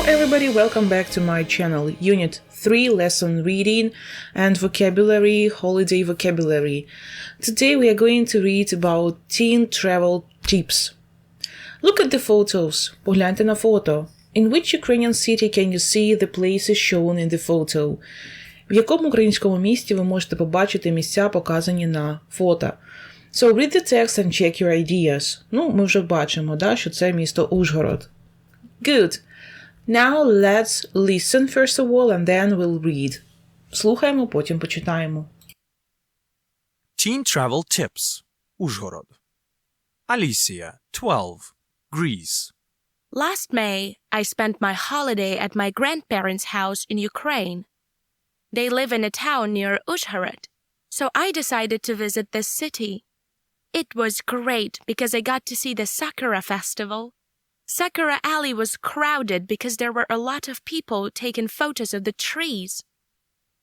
Hello everybody, welcome back to my channel. Unit 3 lesson reading and vocabulary, holiday vocabulary. Today we are going to read about teen travel tips. Look at the photos. Погляньте на фото. In which Ukrainian city can you see the places shown in the photo? В якому українському місті ви можете побачити місця, показані на фото? So read the text and check your ideas. Ну, ми вже бачимо, да, що це місто Ужгород. Good. Now let's listen first of all and then we'll read. Слухаємо, потім почитаємо. Teen Travel Tips Ужгород. Alicia, 12, Greece. Last May, I spent my holiday at my grandparents' house in Ukraine. They live in a town near Uzhhorod, so I decided to visit this city. It was great because I got to see the Sakura festival. Sakura Alley was crowded because there were a lot of people taking photos of the trees.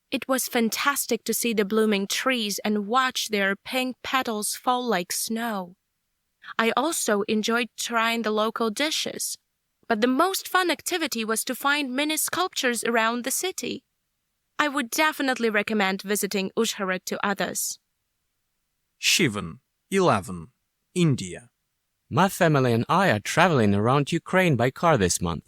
It was fantastic to see the blooming trees and watch their pink petals fall like snow. I also enjoyed trying the local dishes. But the most fun activity was to find mini sculptures around the city. I would definitely recommend visiting Uzhhorod to others. Shivan, 11, India. My family and I are traveling around Ukraine by car this month.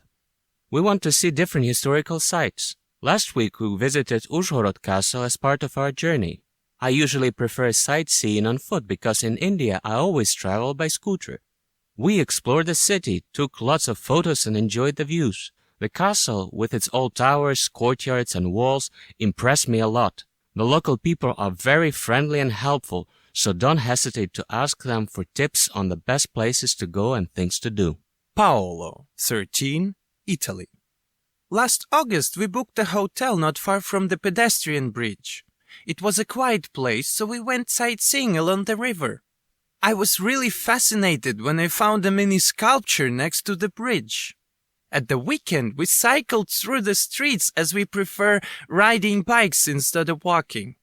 We want to see different historical sites. Last week we visited Uzhhorod Castle as part of our journey. I usually prefer sightseeing on foot because in India I always travel by scooter. We explored the city, took lots of photos and enjoyed the views. The castle, with its old towers, courtyards and walls, impressed me a lot. The local people are very friendly and helpful, so don't hesitate to ask them for tips on the best places to go and things to do. Paolo, 13, Italy. Last August, we booked a hotel not far from the pedestrian bridge. It was a quiet place, so we went sightseeing along the river. I was really fascinated when I found a mini sculpture next to the bridge. At the weekend, we cycled through the streets as we prefer riding bikes instead of walking.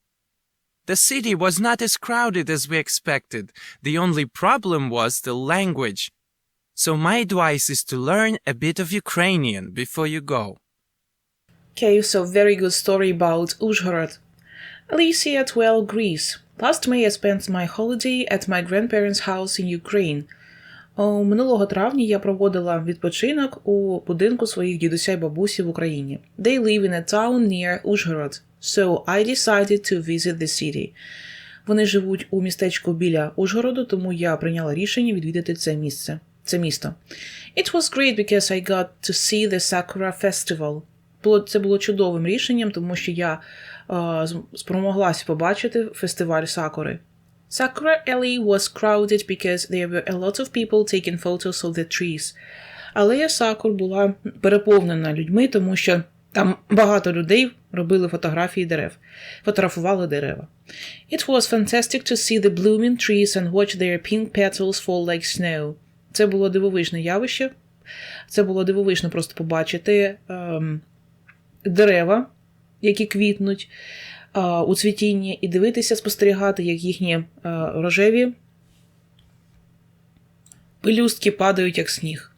The city was not as crowded as we expected. The only problem was the language. So my advice is to learn a bit of Ukrainian before you go. Okay, so very good story about Uzhhorod. Alicia, 12, Greece. Last May I spent my holiday at my grandparents' house in Ukraine. О, Минулого травня я проводила відпочинок у будинку своїх дідуся й бабусі в Україні. They live in a town near Uzhhorod, so I decided to visit the city. Вони живуть у містечку біля Ужгороду, тому я прийняла рішення відвідати це місце, це місто. It was great because I got to see the Sakura Festival. Це було чудовим рішенням, тому що я е, спромоглася побачити фестиваль Сакури. Sakura Alley was crowded because there were a lot of people taking photos of the trees. Алея Сакур була переповнена людьми, тому що там багато людей робили фотографії дерев, фотографували дерева. It was fantastic to see the blooming trees and watch their pink petals fall like snow. Це було дивовижне явище. Це було дивовижно просто побачити ем, дерева, які квітнуть у цвітінні, і дивитися, спостерігати, як їхні е, рожеві пелюстки падають, як сніг.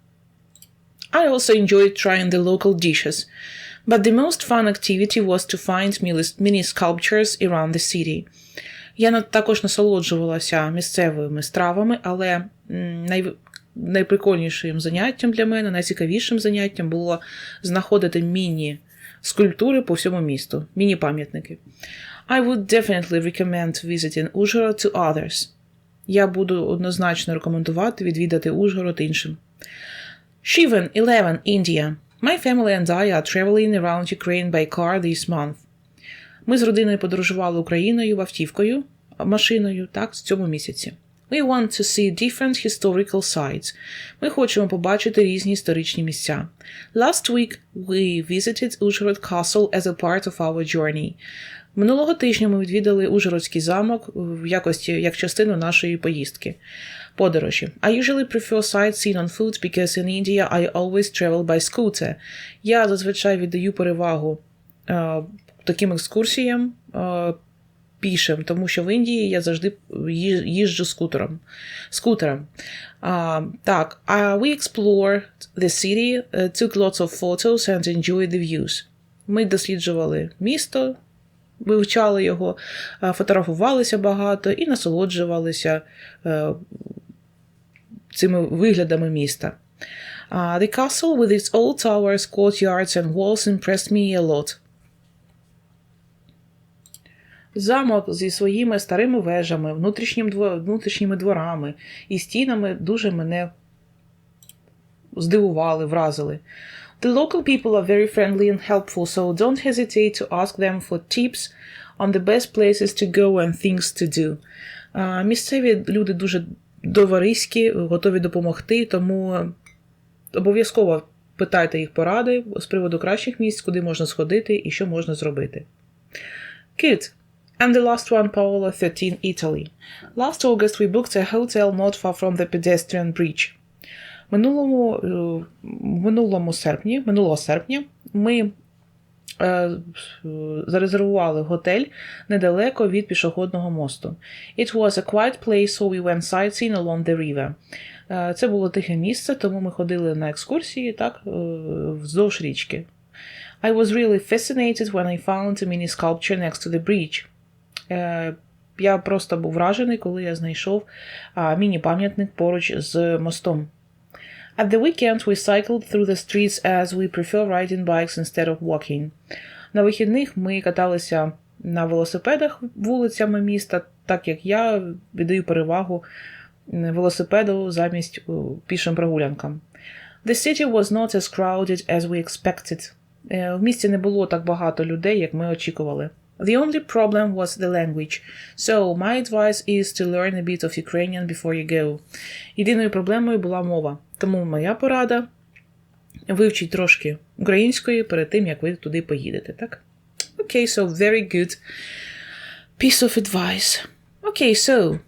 I also enjoyed trying the local dishes, but the most fun activity was to find mini sculptures around the city. Я також насолоджувалася місцевими стравами, але най... найприкольнішим заняттям для мене, найцікавішим заняттям було знаходити міні-скульптури по всьому місту, міні-пам'ятники. I would definitely recommend visiting Ужгород to others. Я буду однозначно рекомендувати відвідати Ужгород іншим. Shivan, 11, India. My family and I are traveling around Ukraine by car this month. Ми з родиною подорожували Україною автівкою, машиною, так, в цьому місяці. We want to see different historical sites. Ми хочемо побачити різні історичні місця. Last week we visited Uzhhorod Castle as a part of our journey. Минулого тижня ми відвідали Ужгородський замок в якості як частину нашої поїздки. Подорожі. I usually prefer sightseeing on foot because in India I always travel by scooter. Я зазвичай віддаю перевагу е, таким екскурсіям, е, пішим, тому що в Індії я завжди їжджу скутером. скутером. А, так, uh, we explored the city, uh, took lots of photos and enjoyed the views. Ми досліджували місто, вивчали його, фотографувалися багато і насолоджувалися е, цими виглядами міста. Uh, the castle with its old towers, courtyards and walls impressed me a lot. Замок зі своїми старими вежами, внутрішніми дворами і стінами дуже мене здивували, вразили. The local people are very friendly and helpful, so don't hesitate to ask them for tips on the best places to go and things to do. А, Місцеві люди дуже товариські, готові допомогти, тому обов'язково питайте їх поради з приводу кращих місць, куди можна сходити і що можна зробити. Good. And the last one, Paola 13, Italy. Last August we booked a hotel not far from the pedestrian bridge. Минулому, е, минулому серпні, минулого серпня ми е, зарезервували готель недалеко від пішохідного мосту. It was a quiet place, so we went sightseeing along the river. Е, Це було тихе місце, тому ми ходили на екскурсії так, е, вздовж річки. I was really fascinated when I found a mini sculpture next to the bridge. Е, Я просто був вражений, коли я знайшов міні-пам'ятник поруч з мостом. At the weekend we cycled through the streets as we prefer riding bikes instead of walking. На вихідних ми каталися на велосипедах вулицями міста, так як я віддаю перевагу велосипеду замість пішим прогулянкам. The city was not as crowded as we expected. Е, В місті не було так багато людей, як ми очікували. The only problem was the language, so my advice is to learn a bit of Ukrainian before you go. Єдиною проблемою була мова, тому моя порада вивчіть трошки української перед тим, як ви туди поїдете, так? Okay, so very good piece of advice. Okay, so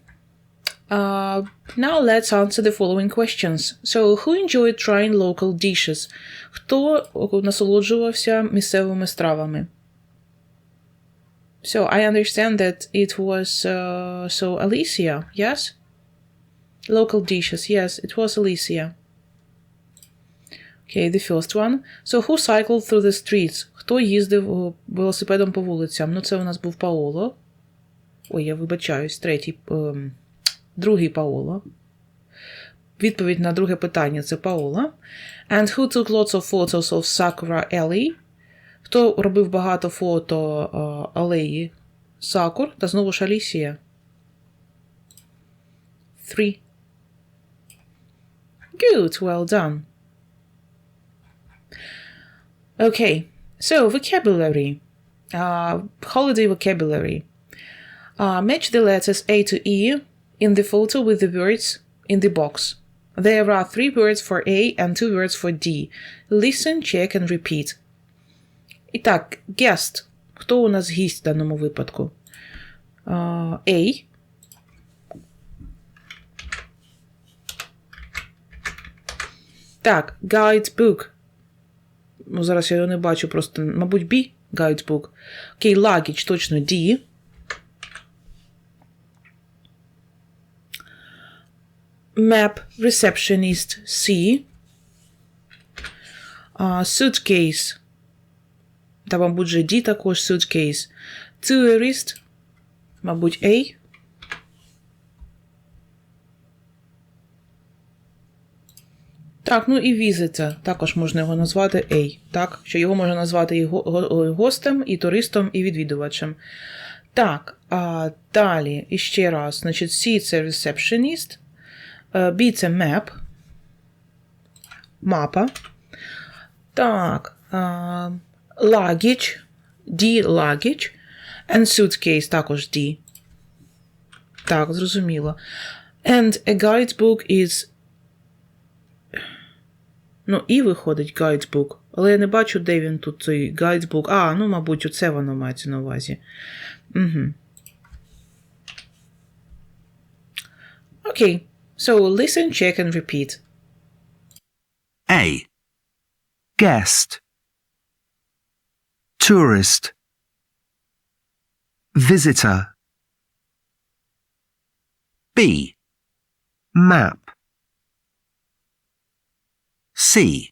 uh, now let's answer the following questions. So, who enjoyed trying local dishes? Хто насолоджувався місцевими стравами? So, I understand that it was uh, so Alicia, yes? Local dishes, yes, it was Alicia. Okay, the first one. So, who cycled through the streets? Хто їздив о, велосипедом по вулицям? Ну, це у нас був Паоло. Ой, я вибачаюсь, третій. ем, другий Паоло. Відповідь на друге питання це Паола. And who took lots of photos of Sakura Alley? Хто робив багато фото е, алеї Сакур та знову ж Алісія? Three. Good, well done. Okay, so vocabulary. Uh, holiday vocabulary. Uh, match the letters A to E in the photo with the words in the box. There are three words for A and two words for D. Listen, check and repeat. І так, guest. Хто у нас гість в даному випадку? Uh, A. Так, guidebook. Ну, зараз я його не бачу, просто, мабуть, B. Guidebook. Окей, luggage, точно D. Map receptionist C. А, suitcase. Та, мабуть, же D також suitcase. Tourist. Мабуть, A. Так, ну і візита. Також можна його назвати A. Так, що його можна назвати і го- го- гостем, і туристом, і відвідувачем. Так, а далі іще раз. Значить, C це receptionist. е, B це map. Мапа. Так. а, Luggage. D luggage. And suitcase також D. Так, зрозуміло. And a guidebook is. Ну, і виходить guidebook. Але я не бачу, де він тут цей guidebook. А, ну, мабуть, оце воно мається на увазі. Угу. Окей. So listen, check and repeat. A. Guest. Tourist. Visitor. B. Map. C.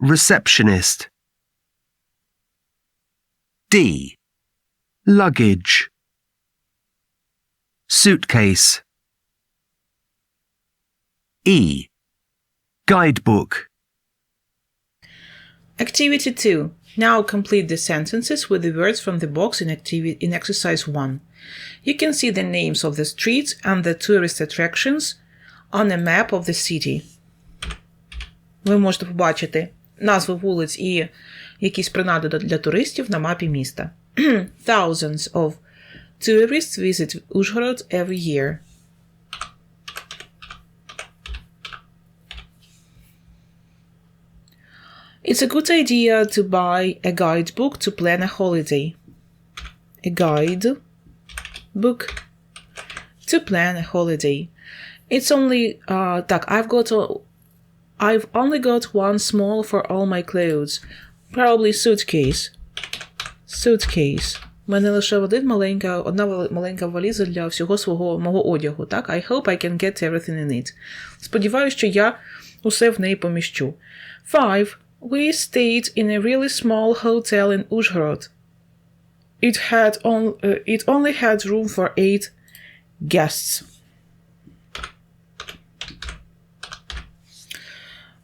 Receptionist. D. Luggage. Suitcase. E. Guidebook. Activity 2. Now complete the sentences with the words from the box in, activi- in exercise 1. You can see the names of the streets and the tourist attractions on a map of the city. Ви можете побачити назви вулиць і якісь принади для- для туристів на мапі міста. Thousands of tourists visit Uzhhorod every year. It's a good idea to buy a guidebook to plan a holiday. A guide book to plan a holiday. It's only uh так, I've got a, I've only got one small for all my clothes. Probably suitcase. Suitcase. У мене лише один маленька, одна вали- маленька валіза для всього свого мого одягу, так? I hope I can get everything in it. Сподіваюся, що я усе в неї поміщу. Five. We stayed in a really small hotel in Uzhhorod. It had on, uh, it only had room for eight guests.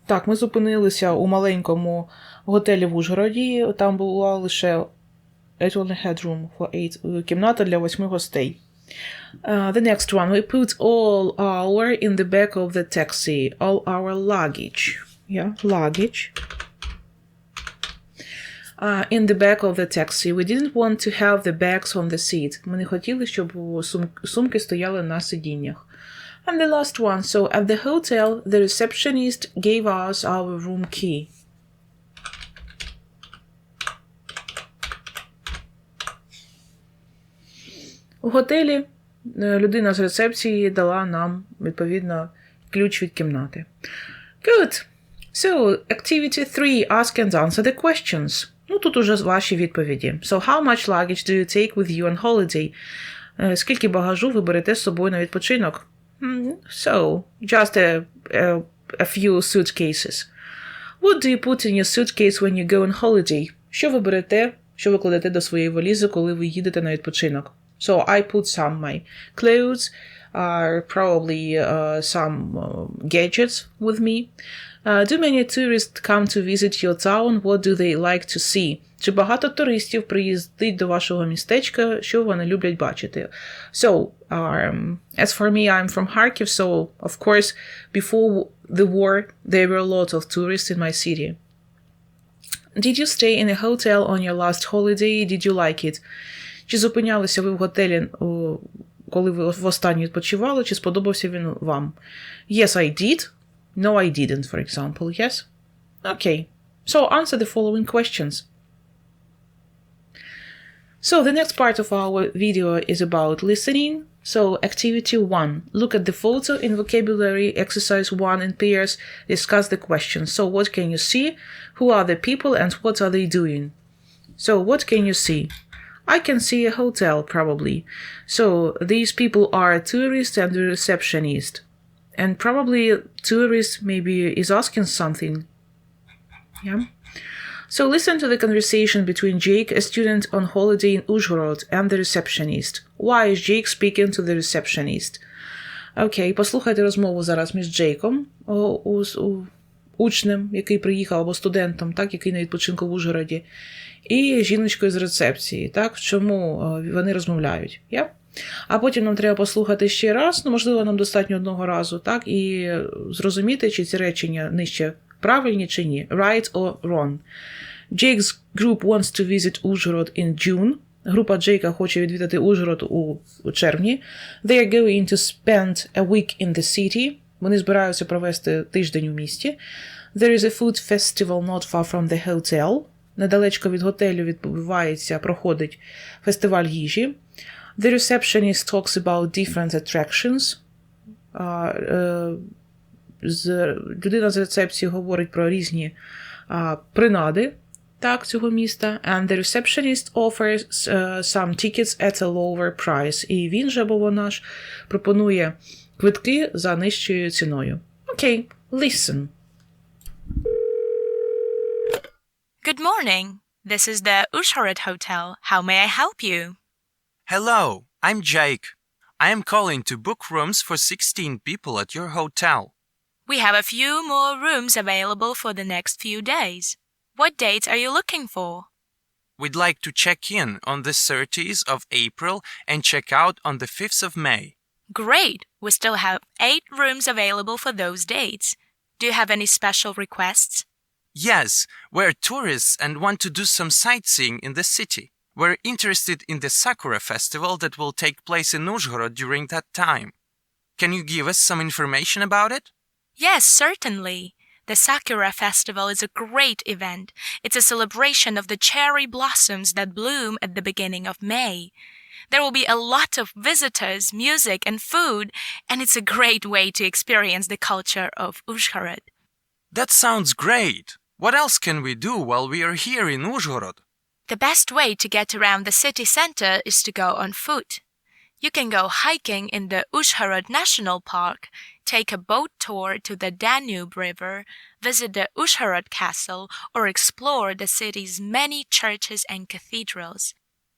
Так, ми зупинилися у маленькому готелі в Ужгороді. Там була лише It only had room for eight е, кімната для восьми гостей. Uh, the next one. We put all our in the back of the taxi. All our luggage. Yeah, luggage. Uh, in the back of the taxi. We didn't want to have the bags on the seat. Ми не хотіли, щоб сум- сумки стояли на сидіннях. And the last one. So at the hotel, the receptionist gave us our room key. У готелі е, людина з рецепції дала нам, відповідно, ключ від кімнати. Good. So, activity 3. Ask and answer the questions. Ну, тут уже ваші відповіді. So, how much luggage do you take with you on holiday? Е, Скільки багажу ви берете з собою на відпочинок? Hmm, So, just a, a, a few suitcases. What do you put in your suitcase when you go on holiday? Що ви берете, що ви кладете до своєї валізи, коли ви їдете на відпочинок? So I put some my clothes, are probably uh, some uh, gadgets with me. Uh, do many tourists come to visit your town? What do they like to see? Чи багато туристів приїздить до вашого містечка? Що вони люблять бачити? So, um, as for me, I'm from Kharkiv, so of course, before the war, there were a lot of tourists in my city. Did you stay in a hotel on your last holiday? Did you like it? Чи зупинялися ви в готелі, о, коли ви востаннє відпочивали, чи сподобався він вам? Yes, I did. No, I didn't, for example. Yes? Okay. So answer the following questions. So the next part of our video is about listening. So activity 1. Look at the photo in vocabulary exercise 1 in pairs. Discuss the questions. So what can you see? Who are the people and what are they doing? So what can you see? I can see a hotel probably. So these people are a tourist and a receptionist. And probably a tourist maybe is asking something. Yeah. So listen to the conversation between Jake, a student on holiday in Uzhhorod, and the receptionist. Why is Jake speaking to the receptionist? Окей, послухайте розмову зараз між Джейком, о, у, у, учнем, який приїхав, або студентом, так, який на відпочинку в Ужгороді, і жіночкою з рецепції, так, чому е, вони розмовляють. Yeah? А потім нам треба послухати ще раз, ну, можливо, нам достатньо одного разу, так, і зрозуміти, чи ці речення нижче правильні чи ні. Right or wrong. Jake's group wants to visit Uzhhorod in June. Група Джейка хоче відвідати Ужгород у, у червні. They are going to spend a week in the city. Вони збираються провести тиждень у місті. There is a food festival not far from the hotel. Недалечко від готелю відбувається, проходить фестиваль їжі. The receptionist talks about different attractions. Е, людина з рецепції говорить про різні принади так, цього міста, and the receptionist offers uh, some tickets at a lower price. І він же або вона ж пропонує квитки за нижчою ціною. Окей, listen. Good morning. This is the Ushhorod Hotel. How may I help you? Hello, I'm Jake. I am calling to book rooms for 16 people at your hotel. We have a few more rooms available for the next few days. What dates are you looking for? We'd like to check in on the 30th of April and check out on the 5th of May. Great! We still have eight rooms available for those dates. Do you have any special requests? Yes, we're tourists and want to do some sightseeing in the city. We're interested in the Sakura festival that will take place in Uzhhorod during that time. Can you give us some information about it? Yes, certainly. The Sakura Festival is a great event. It's a celebration of the cherry blossoms that bloom at the beginning of May. There will be a lot of visitors, music, and food, and it's a great way to experience the culture of Uzhhorod. That sounds great. What else can we do while we are here in Uzhhorod? The best way to get around the city center is to go on foot. You can go hiking in the Uzhhorod National Park, take a boat tour to the Danube River, visit the Uzhhorod Castle, or explore the city's many churches and cathedrals.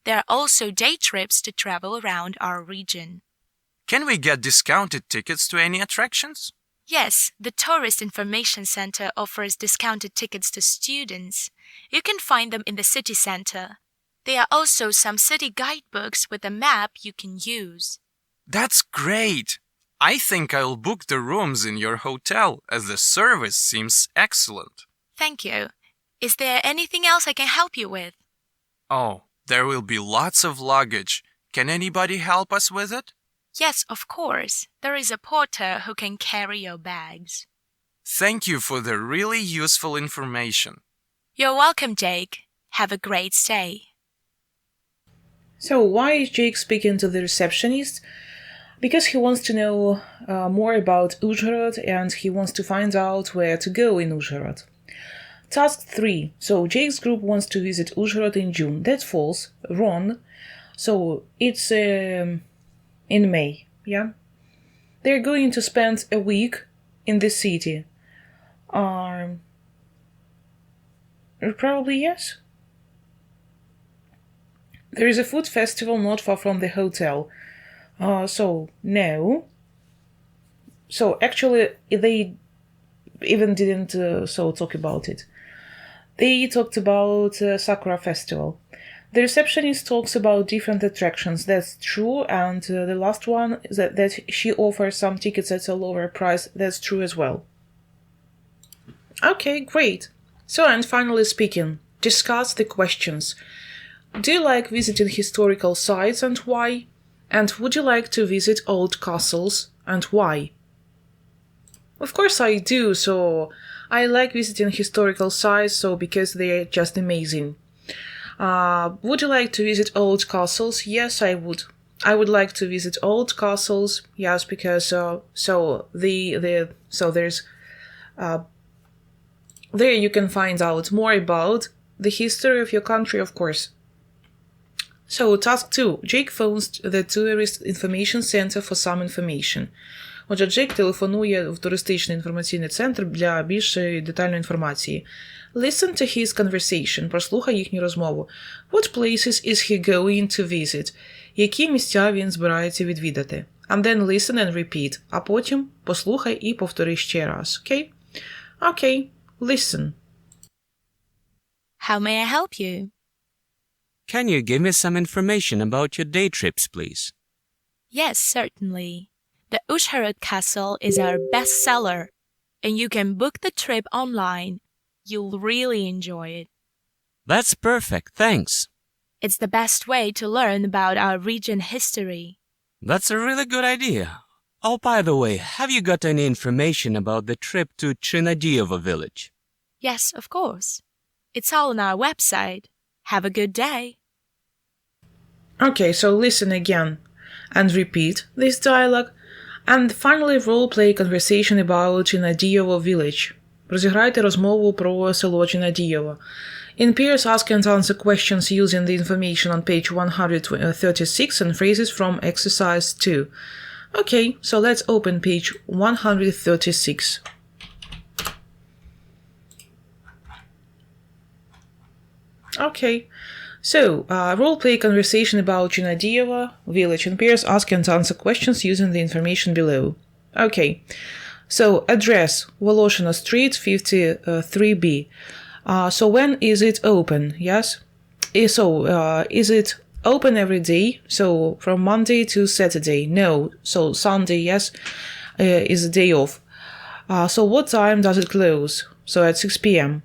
There are also day trips to travel around our region. Can we get discounted tickets to any attractions? Yes, the Tourist Information Center offers discounted tickets to students. You can find them in the city center. There are also some city guidebooks with a map you can use. That's great. I think I'll book the rooms in your hotel as the service seems excellent. Thank you. Is there anything else I can help you with? Oh, there will be lots of luggage. Can anybody help us with it? Yes, of course. There is a porter who can carry your bags. Thank you for the really useful information. You're welcome, Jake. Have a great stay. So, why is Jake speaking to the receptionist? Because he wants to know uh, more about Uzhhorod and he wants to find out where to go in Uzhhorod. Task 3. So, Jake's group wants to visit Uzhhorod in June. That's false. Wrong. So, it's um, in May. Yeah? They're going to spend a week in the city. Um, probably yes. There is a food festival not far from the hotel. Uh, so, no. So, actually, they even didn't uh, so talk about it. They talked about uh, Sakura Festival. The receptionist talks about different attractions. That's true, and uh, the last one that, that she offers some tickets at a lower price. That's true as well. Okay, great. So, and finally speaking, discuss the questions. Do you like visiting historical sites and why? And would you like to visit old castles and why? Of course I do, so I like visiting historical sites so because they're just amazing. Uh, would you like to visit old castles? Yes, I would. I would like to visit old castles. Yes, because uh, so the the so there's uh, there you can find out more about the history of your country, of course. So, task 2. Jake phones the Tourist Information Center for some information. Отже, Джейк телефонує в туристичний інформаційний центр для більшої детальної інформації. Listen to his conversation. Прослухай їхню розмову. What places is he going to visit? Які місця він збирається відвідати? And then listen and repeat. А потім послухай і повтори ще раз. Окей? Окей. Listen. How may I help you? Can you give me some information about your day trips, please? Yes, certainly. The Ushhorod Castle is our best seller, and you can book the trip online. You'll really enjoy it. That's perfect, thanks. It's the best way to learn about our region history. That's a really good idea. Oh, by the way, have you got any information about the trip to Chinadiovo village? Yes, of course. It's all on our website. Have a good day. Okay, so listen again and repeat this dialogue, and finally role play conversation about Chinadiovo village. Розіграйте розмову про село Чинадієво. In pairs, ask and answer questions using the information on page 136 and phrases from exercise 2. Okay, so let's open page 136. Okay, so uh, role play conversation about Chinadieva village in pairs. Ask and answer questions using the information below. Okay, so address Voloshina Street 53B. Uh, so when is it open? Yes. Eh, So uh, is it open every day? So from Monday to Saturday? No. So Sunday, yes, uh, is a day off. Uh, so what time does it close? So at 6 p.m.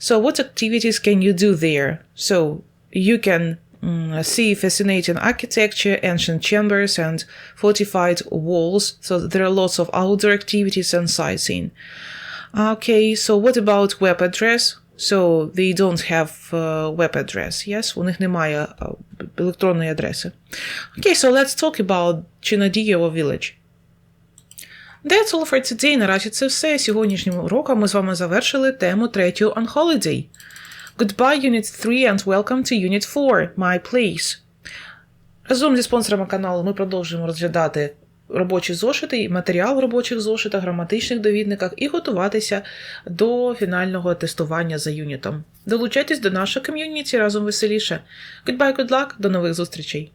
So, what activities can you do there? So, you can mm, see fascinating architecture, ancient chambers, and fortified walls. So, there are lots of outdoor activities and sightseeing. Okay, so what about web address? So, they don't have uh, web address, yes? У них немає uh, електронної адреси. Okay, so let's talk about Chinadiyevo village. That's all for today. Наразі це все. Сьогоднішнім уроком ми з вами завершили тему третю on holiday. Goodbye, Unit 3, and welcome to Unit 4, My Place. Разом зі спонсорами каналу ми продовжуємо розглядати робочі зошити, матеріал в робочих зошитах, граматичних довідниках і готуватися до фінального тестування за юнітом. Долучайтесь до нашого ком'юніті разом веселіше. Goodbye, good luck, до нових зустрічей!